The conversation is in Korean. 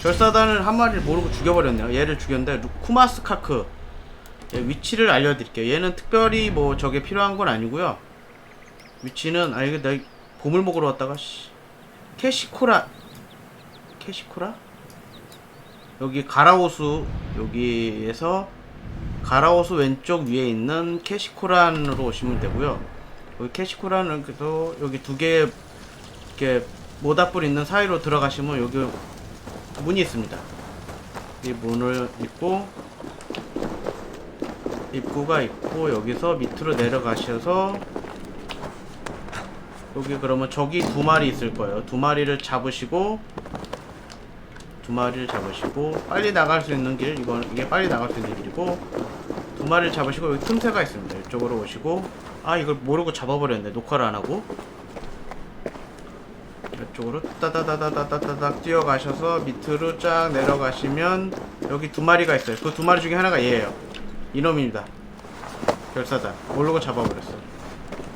결사단을 한 마리를 모르고 죽여버렸네요. 얘를 죽였는데 루- 쿠마스 카크 얘 위치를 알려드릴게요. 얘는 특별히 뭐 저게 필요한 건 아니고요. 위치는 아 이게 내가 보물 먹으러 왔다가 씨 캐시코라 캐시코라 여기 가라오수 여기에서 가라오수 왼쪽 위에 있는 캐시코란으로 오시면 되고요. 여기 캐시코란은 그래도 여기 두 개 이렇게 모닥불 있는 사이로 들어가시면 여기 문이 있습니다. 이 문을 입고 입구가 있고 여기서 밑으로 내려가셔서 여기 그러면 저기 두 마리 있을 거예요. 두 마리를 잡으시고 두 마리를 잡으시고 빨리 나갈 수 있는 길 이건 이게 빨리 나갈 수 있는 길이고 두 마리를 잡으시고 여기 틈새가 있습니다. 이쪽으로 오시고 아 이걸 모르고 잡아버렸네 녹화를 안 하고 이쪽으로 따다다다다다닥 뛰어가셔서 밑으로 쫙 내려가시면 여기 두 마리가 있어요. 그 두 마리 중에 하나가 얘예요. 이놈입니다. 결사단 모르고 잡아버렸어.